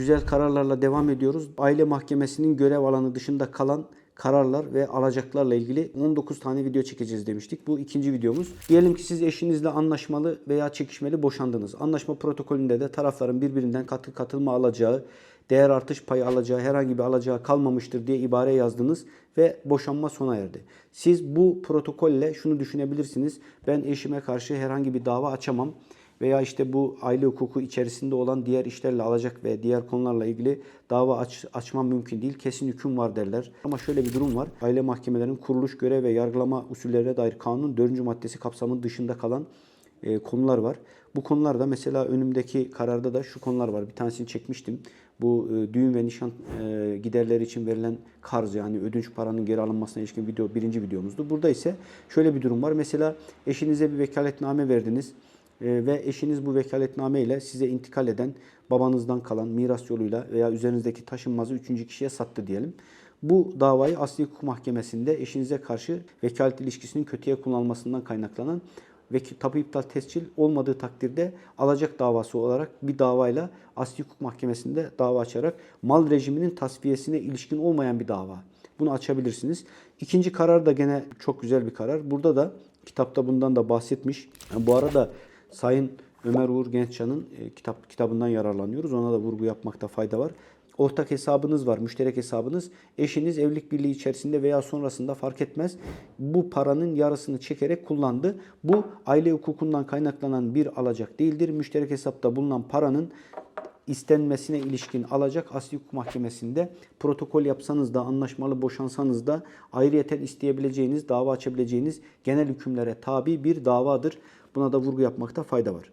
güzel kararlarla devam ediyoruz. Aile mahkemesinin görev alanı dışında kalan kararlar ve alacaklarla ilgili 19 tane video çekeceğiz demiştik. Bu ikinci videomuz. Diyelim ki siz eşinizle anlaşmalı veya çekişmeli boşandınız. Anlaşma protokolünde de tarafların birbirinden katı katılma alacağı, değer artış payı alacağı, herhangi bir alacağı kalmamıştır diye ibare yazdınız ve boşanma sona erdi. Siz bu protokolle şunu düşünebilirsiniz. Ben eşime karşı herhangi bir dava açamam veya işte bu aile hukuku içerisinde olan diğer işlerle alacak ve diğer konularla ilgili dava aç, açmam mümkün değil. Kesin hüküm var derler. Ama şöyle bir durum var. Aile mahkemelerinin kuruluş, görev ve yargılama usullerine dair kanunun 4. maddesi kapsamının dışında kalan e, konular var. Bu konularda mesela önümdeki kararda da şu konular var. Bir tanesini çekmiştim. Bu e, düğün ve nişan e, giderleri için verilen karz yani ödünç paranın geri alınmasına ilişkin video birinci videomuzdu. Burada ise şöyle bir durum var. Mesela eşinize bir vekaletname verdiniz. Ee, ve eşiniz bu vekaletname ile size intikal eden babanızdan kalan miras yoluyla veya üzerinizdeki taşınmazı üçüncü kişiye sattı diyelim. Bu davayı Asli Hukuk Mahkemesi'nde eşinize karşı vekalet ilişkisinin kötüye kullanılmasından kaynaklanan ve tapu iptal tescil olmadığı takdirde alacak davası olarak bir davayla Asli Hukuk Mahkemesi'nde dava açarak mal rejiminin tasfiyesine ilişkin olmayan bir dava. Bunu açabilirsiniz. İkinci karar da gene çok güzel bir karar. Burada da kitapta bundan da bahsetmiş. Yani bu arada Sayın Ömer Uğur Gençcan'ın e, kitap kitabından yararlanıyoruz. Ona da vurgu yapmakta fayda var. Ortak hesabınız var, müşterek hesabınız. Eşiniz evlilik birliği içerisinde veya sonrasında fark etmez. Bu paranın yarısını çekerek kullandı. Bu aile hukukundan kaynaklanan bir alacak değildir. Müşterek hesapta bulunan paranın istenmesine ilişkin alacak Asli Hukuk Mahkemesi'nde protokol yapsanız da anlaşmalı boşansanız da ayrıyeten isteyebileceğiniz, dava açabileceğiniz genel hükümlere tabi bir davadır. Buna da vurgu yapmakta fayda var.